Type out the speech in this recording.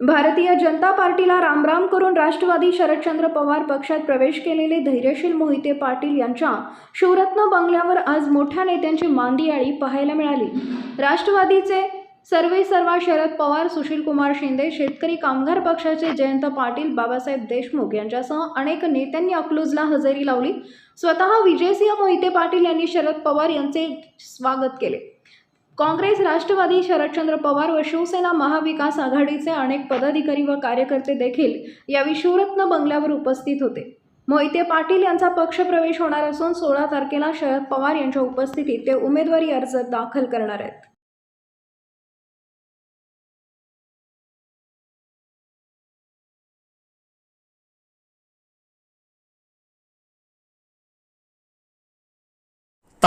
भारतीय जनता पार्टीला रामराम करून राष्ट्रवादी शरदचंद्र पवार पक्षात प्रवेश केलेले धैर्यशील मोहिते पाटील यांच्या शिवरत्न बंगल्यावर आज मोठ्या नेत्यांची मांदियाळी पाहायला मिळाली. राष्ट्रवादीचे सर्वे सर्वा शरद पवार सुशीलकुमार शिंदे शेतकरी कामगार पक्षाचे जयंत पाटील बाबासाहेब देशमुख यांच्यासह अनेक नेत्यांनी अकलूजला हजेरी लावली. स्वतः विजयसिंह मोहिते पाटील यांनी शरद पवार यांचे स्वागत केले. काँग्रेस राष्ट्रवादी शरदचंद्र पवार व शिवसेना महाविकास आघाडीचे अनेक पदाधिकारी व कार्यकर्ते देखील या शिवरत्न बंगल्यावर उपस्थित होते. मोहिते पाटील यांचा पक्षप्रवेश होणार असून सोळा तारखेला शरद पवार यांच्या उपस्थितीत ते उमेदवारी अर्ज दाखल करणार आहेत.